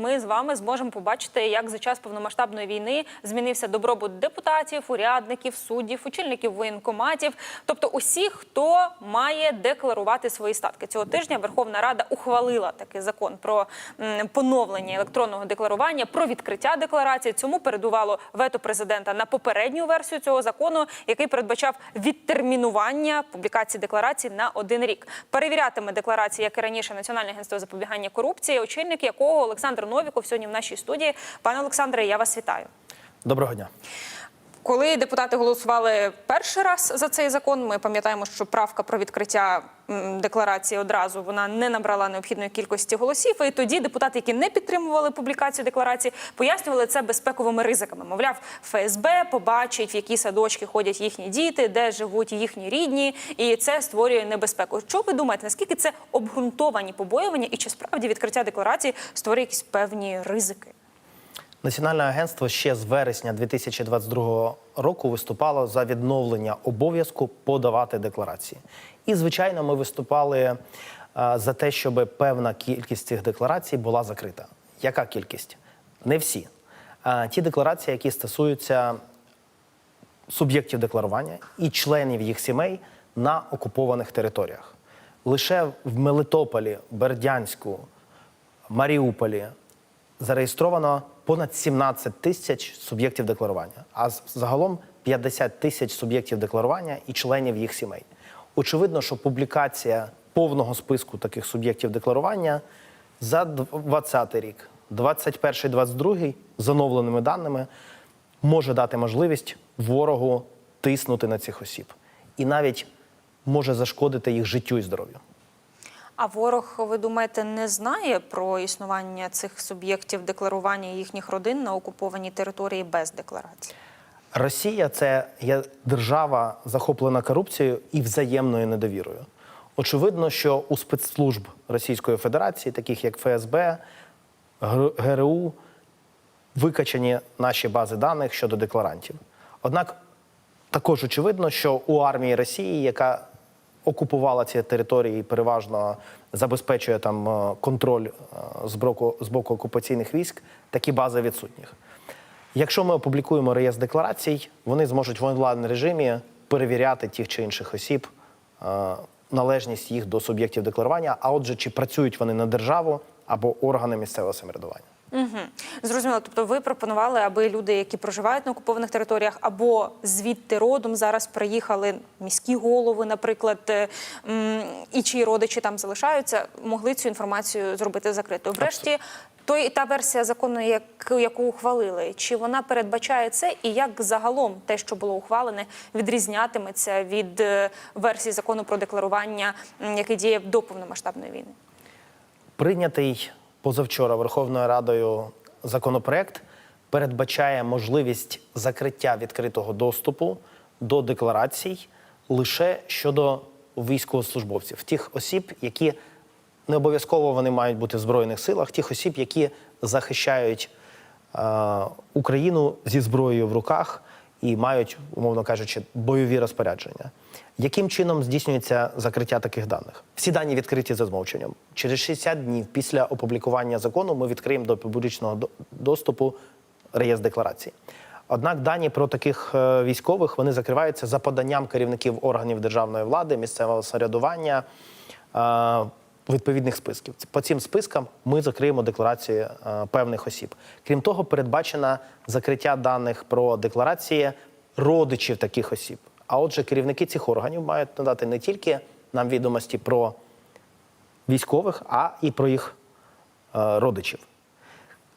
ми з вами зможемо побачити, як за час повномасштабної війни змінився добробут депутатів, урядників, суддів, очільників воєнкоматів, тобто усіх, хто має декларувати свої статки. Цього тижня Верховна Рада ухвалила такий закон про поновлення електронного декларування, про відкриття декларації. Цьому передувало вето президента на попередню версію цього закону, який передбачав відтермінування публікації декларацій на один рік. Перевірятиме декларації, як і раніше, Національне агентство запобігання корупції, очільник якого Олександр Новіков сьогодні в нашій студії. Пане Олександре, я вас вітаю. Доброго дня. Коли депутати голосували перший раз за цей закон, ми пам'ятаємо, що правка про відкриття декларації одразу вона не набрала необхідної кількості голосів. І тоді депутати, які не підтримували публікацію декларації, пояснювали це безпековими ризиками. Мовляв, ФСБ побачить, в які садочки ходять їхні діти, де живуть їхні рідні, і це створює небезпеку. Що ви думаєте? Наскільки це обґрунтовані побоювання, і чи справді відкриття декларації створює якісь певні ризики? Національне агентство ще з вересня 2022 року виступало за відновлення обов'язку подавати декларації. І, звичайно, ми виступали е, за те, щоб певна кількість цих декларацій була закрита. Яка кількість? Не всі. Ті декларації, які стосуються суб'єктів декларування і членів їх сімей на окупованих територіях. Лише в Мелитополі, Бердянську, Маріуполі зареєстровано понад 17 тисяч суб'єктів декларування, а загалом 50 тисяч суб'єктів декларування і членів їх сімей. Очевидно, що публікація повного списку таких суб'єктів декларування за 2020 рік, 21 22 з оновленими даними може дати можливість ворогу тиснути на цих осіб і навіть може зашкодити їх життю і здоров'ю. А ворог, ви думаєте, не знає про існування цих суб'єктів декларування їхніх родин на окупованій території без декларації? Росія це є держава захоплена корупцією і взаємною недовірою. Очевидно, що у спецслужб Російської Федерації, таких як ФСБ, Гр- ГРУ, викачані наші бази даних щодо декларантів. Однак також очевидно, що у армії Росії, яка окупувала ці території і переважно забезпечує там е, контроль е, з боку, з боку окупаційних військ, такі бази відсутніх. Якщо ми опублікуємо реєстр декларацій, вони зможуть в онлайн режимі перевіряти тих чи інших осіб, е, належність їх до суб'єктів декларування, а отже, чи працюють вони на державу або органи місцевого самоврядування. Угу. Зрозуміло. Тобто ви пропонували, аби люди, які проживають на окупованих територіях, або звідти родом зараз приїхали міські голови, наприклад, е, і чиї родичі там залишаються, могли цю інформацію зробити закритою. Врешті, той та версія закону, яку, яку ухвалили, чи вона передбачає це, і як загалом те, що було ухвалене, відрізнятиметься від е, версії закону про декларування, який діяв до повномасштабної війни? Прийнятий позавчора Верховною Радою законопроект передбачає можливість закриття відкритого доступу до декларацій лише щодо військовослужбовців, тих осіб, які не обов'язково вони мають бути в збройних силах, тих осіб, які захищають е, Україну зі зброєю в руках і мають, умовно кажучи, бойові розпорядження. Яким чином здійснюється закриття таких даних? Всі дані відкриті за змовченням. Через 60 днів після опублікування закону ми відкриємо до публічного доступу реєстр декларацій. Однак дані про таких е, військових вони закриваються за поданням керівників органів державної влади, місцевого самоврядування, е, відповідних списків. По цим спискам ми закриємо декларації е, певних осіб. Крім того, передбачено закриття даних про декларації родичів таких осіб. А отже, керівники цих органів мають надати не тільки нам відомості про військових, а і про їх е, родичів.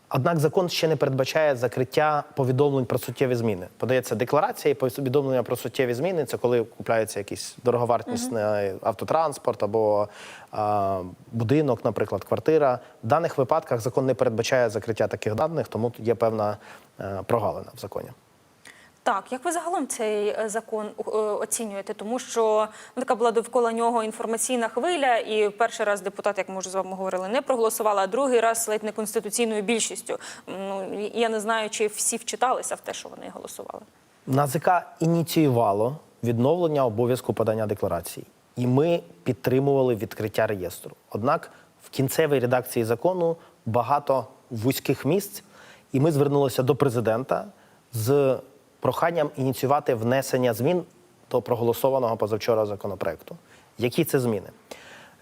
Однак закон ще не передбачає закриття повідомлень про суттєві зміни. Подається декларація і повідомлення про суттєві зміни. Це коли купляється якийсь дороговартісний автотранспорт або а, будинок, наприклад, квартира. В даних випадках закон не передбачає закриття таких даних, тому є певна е, прогалина в законі. Так, як ви загалом цей е, закон е, оцінюєте? Тому що ну, така була довкола нього інформаційна хвиля, і перший раз депутати, як ми вже з вами говорили, не проголосували, а другий раз ледь не конституційною більшістю. Ну я не знаю, чи всі вчиталися в те, що вони голосували. НАЗК ініціювало відновлення обов'язку подання декларацій, і ми підтримували відкриття реєстру. Однак в кінцевій редакції закону багато вузьких місць, і ми звернулися до президента з проханням ініціювати внесення змін до проголосованого позавчора законопроекту. Які це зміни?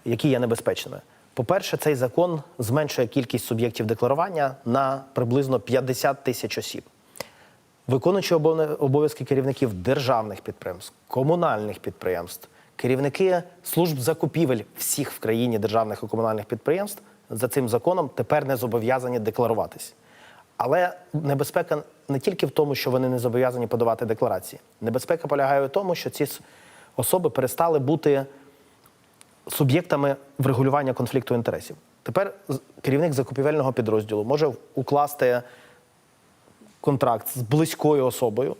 Які є небезпечними? По-перше, цей закон зменшує кількість суб'єктів декларування на приблизно 50 тисяч осіб. Виконуючи обов'язки керівників державних підприємств, комунальних підприємств, керівники служб закупівель всіх в країні державних і комунальних підприємств за цим законом тепер не зобов'язані декларуватись. Але небезпека не тільки в тому, що вони не зобов'язані подавати декларації. Небезпека полягає в тому, що ці особи перестали бути суб'єктами врегулювання конфлікту інтересів. Тепер керівник закупівельного підрозділу може укласти контракт з близькою особою,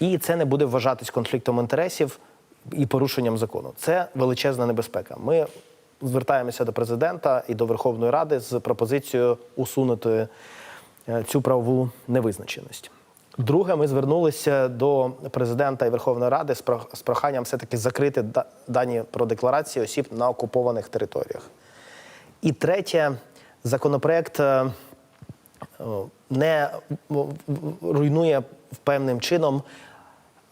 і це не буде вважатись конфліктом інтересів і порушенням закону. Це величезна небезпека. Ми звертаємося до президента і до Верховної Ради з пропозицією усунути цю правову невизначеність. Друге, ми звернулися до президента і Верховної Ради з проханням все-таки закрити дані про декларації осіб на окупованих територіях. І третє, законопроект е, не в- в- руйнує певним чином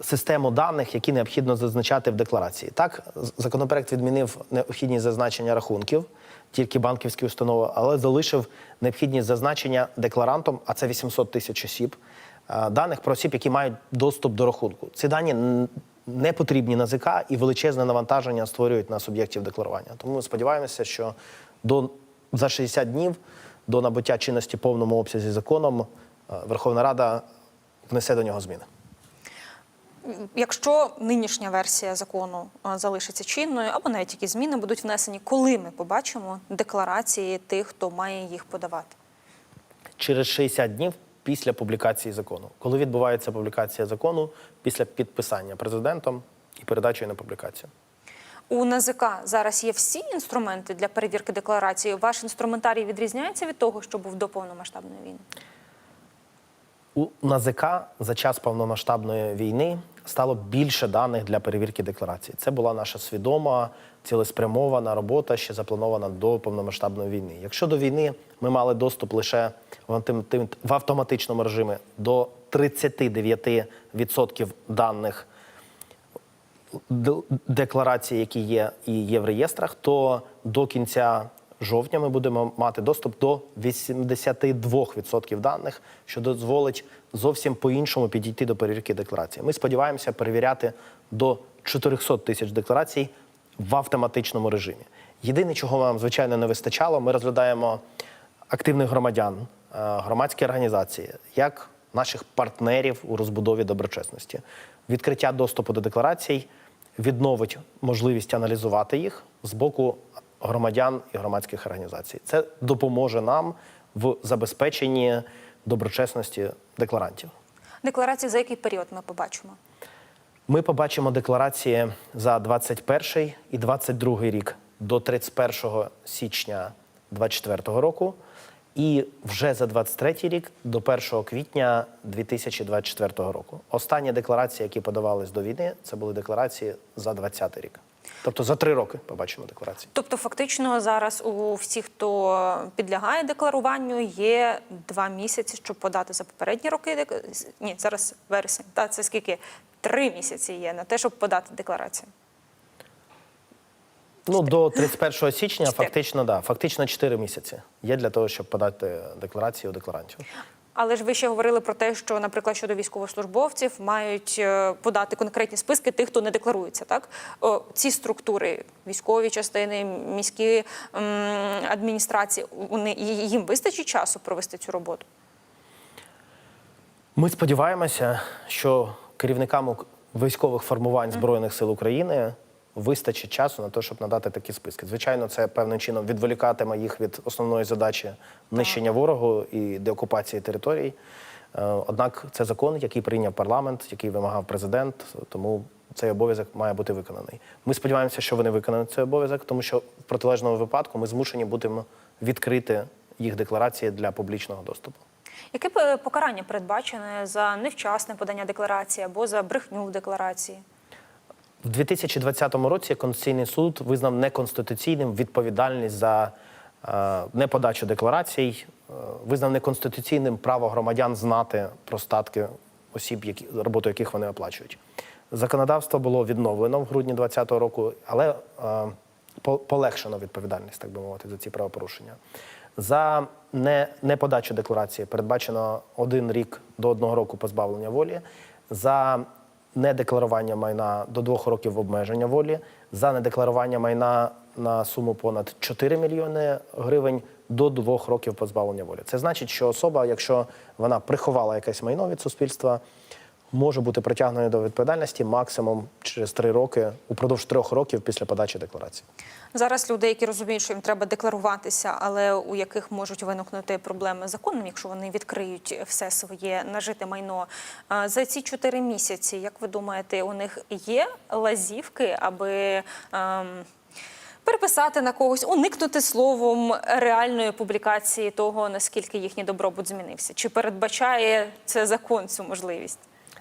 систему даних, які необхідно зазначати в декларації. Так, законопроект відмінив необхідність зазначення рахунків, тільки банківські установи, але залишив необхідність зазначення декларантом, а це 800 тисяч осіб, е, даних про осіб, які мають доступ до рахунку. Ці дані не потрібні НАЗК і величезне навантаження створюють на суб'єктів декларування. Тому ми сподіваємося, що до за 60 днів до набуття чинності повному обсязі законом е, Верховна Рада внесе до нього зміни. Якщо нинішня версія закону е, залишиться чинною, або навіть якісь зміни будуть внесені, коли ми побачимо декларації тих, хто має їх подавати? через 60 днів після публікації закону. Коли відбувається публікація закону після підписання президентом і передачею на публікацію. У НАЗК зараз є всі інструменти для перевірки декларації. Ваш інструментарій відрізняється від того, що був до повномасштабної війни? У НАЗК за час повномасштабної війни стало більше даних для перевірки декларацій. Це була наша свідома, цілеспрямована робота, ще запланована до повномасштабної війни. Якщо до війни ми мали доступ лише в автоматичному режимі до 39% даних декларацій, які є і є в реєстрах, то до кінця жовтня ми будемо мати доступ до 82% даних, що дозволить зовсім по-іншому підійти до перевірки декларацій. Ми сподіваємося перевіряти до 400 тисяч декларацій в автоматичному режимі. Єдине, чого нам звичайно не вистачало, ми розглядаємо активних громадян, е, громадські організації, як наших партнерів у розбудові доброчесності. Відкриття доступу до декларацій відновить можливість аналізувати їх з боку громадян і громадських організацій. Це допоможе нам в забезпеченні доброчесності декларантів. Декларації за який період ми побачимо? Ми побачимо декларації за 21 і 22 рік до 31 січня 2024 року, і вже за 23 рік до 1 квітня 2024 року. Останні декларації, які подавались до війни, це були декларації за 20 рік. Тобто за три роки побачимо декларації. Тобто, фактично, зараз у всіх, хто підлягає декларуванню, є два місяці, щоб подати за попередні роки. Ні, зараз вересень. Та це скільки? Три місяці є на те, щоб подати декларацію. Ну до 31 січня, Чотири. фактично, да, фактично 4 місяці є для того, щоб подати декларації у декларантів. Але ж ви ще говорили про те, що, наприклад, щодо військовослужбовців мають е, подати конкретні списки тих, хто не декларується. Так О, ці структури, військові частини, міські м, адміністрації, вони їм вистачить часу провести цю роботу. Ми сподіваємося, що керівникам військових формувань Збройних сил України вистачить часу на те, щоб надати такі списки. Звичайно, це певним чином відволікатиме їх від основної задачі нищення ворогу і деокупації територій. Е, Однак це закон, який прийняв парламент, який вимагав президент, тому цей обов'язок має бути виконаний. Ми сподіваємося, що вони виконають цей обов'язок, тому що в протилежному випадку ми змушені будемо відкрити їх декларації для публічного доступу. Яке покарання передбачене за невчасне подання декларації або за брехню в декларації? В 2020 році Конституційний суд визнав неконституційним відповідальність за е, неподачу декларацій визнав неконституційним право громадян знати про статки осіб, які, роботу яких вони оплачують. Законодавство було відновлено в грудні 2020 року, але е, по- полегшено відповідальність, так би мовити, за ці правопорушення. За не, неподачу декларації передбачено один рік до одного року позбавлення волі. За недекларування майна до двох років обмеження волі, за недекларування майна на суму понад 4 мільйони гривень до двох років позбавлення волі. Це значить, що особа, якщо вона приховала якесь майно від суспільства, може бути притягнена до відповідальності максимум через три роки, упродовж трьох років після подачі декларації. Зараз люди, які розуміють, що їм треба декларуватися, але у яких можуть виникнути проблеми з законом, якщо вони відкриють все своє нажите майно. За ці чотири місяці, як ви думаєте, у них є лазівки, аби ем, переписати на когось, уникнути словом реальної публікації того, наскільки їхній добробут змінився? Чи передбачає це закон цю можливість?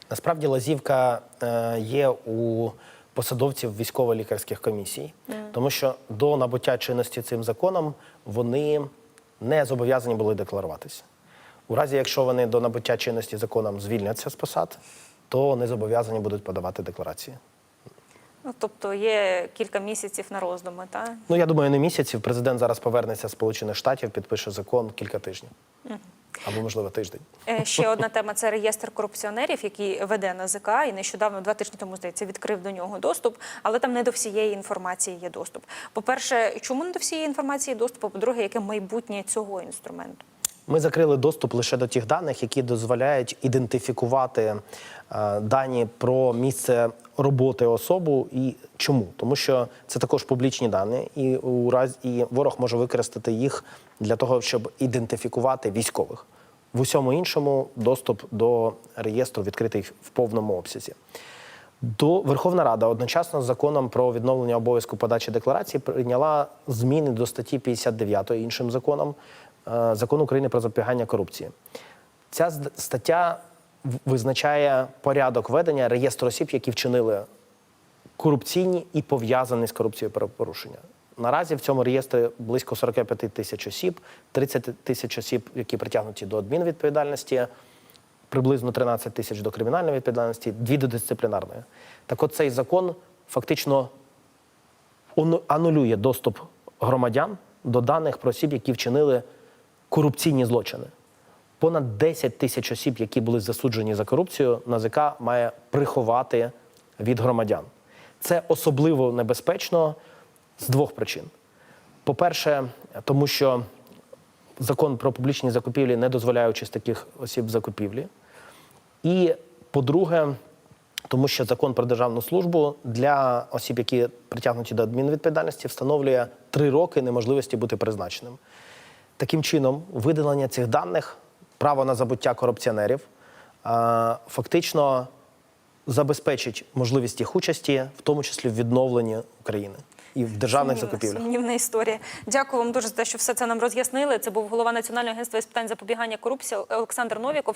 Насправді лазівка е, є у посадовців військово-лікарських комісій, тому що до набуття чинності цим законом вони не зобов'язані були декларуватися. У разі, якщо вони до набуття чинності законом звільняться з посад, то не зобов'язані будуть подавати декларації. Ну, тобто є кілька місяців на роздуми, так? Ну я думаю, не місяців. Президент зараз повернеться з Сполучених Штатів, підпише закон кілька тижнів або можливо тиждень. Е, Ще одна тема це реєстр корупціонерів, який веде НАЗК, і нещодавно, два тижні тому, здається, відкрив до нього доступ, але там не до всієї інформації є доступ. По-перше, чому не до всієї інформації доступ? По-друге, яке майбутнє цього інструменту? Ми закрили доступ лише до тих даних, які дозволяють ідентифікувати е, дані про місце роботи особу і чому. Тому що це також публічні дані, і у разі і ворог може використати їх для того, щоб ідентифікувати військових. В усьому іншому доступ до реєстру відкритий в повному обсязі. До Верховна Рада одночасно з законом про відновлення обов'язку подачі декларації прийняла зміни до статті 59 іншим законом е, закону України про запобігання корупції. Ця стаття визначає порядок ведення реєстру осіб, які вчинили корупційні і пов'язані з корупцією правопорушення. Наразі в цьому реєстрі близько 45 тисяч осіб, 30 тисяч осіб, які притягнуті до адмінвідповідальності, приблизно 13 тисяч до кримінальної відповідальності, дві до дисциплінарної. Так от цей закон фактично анулює доступ громадян до даних про осіб, які вчинили корупційні злочини. Понад 10 тисяч осіб, які були засуджені за корупцію, НАЗК має приховати від громадян. Це особливо небезпечно з двох причин. По-перше, тому що закон про публічні закупівлі не дозволяє участь таких осіб в закупівлі. І по-друге, тому що закон про державну службу для осіб, які притягнуті до адмінвідповідальності, встановлює три роки неможливості бути призначеним. Таким чином, видалення цих даних, право на забуття корупціонерів, фактично забезпечить можливість їх участі, в тому числі в відновленні України і в державних Сумнівна- закупівлях. Сумнівна історія. Дякую вам дуже за те, що все це нам роз'яснили. Це був голова Національного агентства з питань запобігання корупції Олександр Новіков.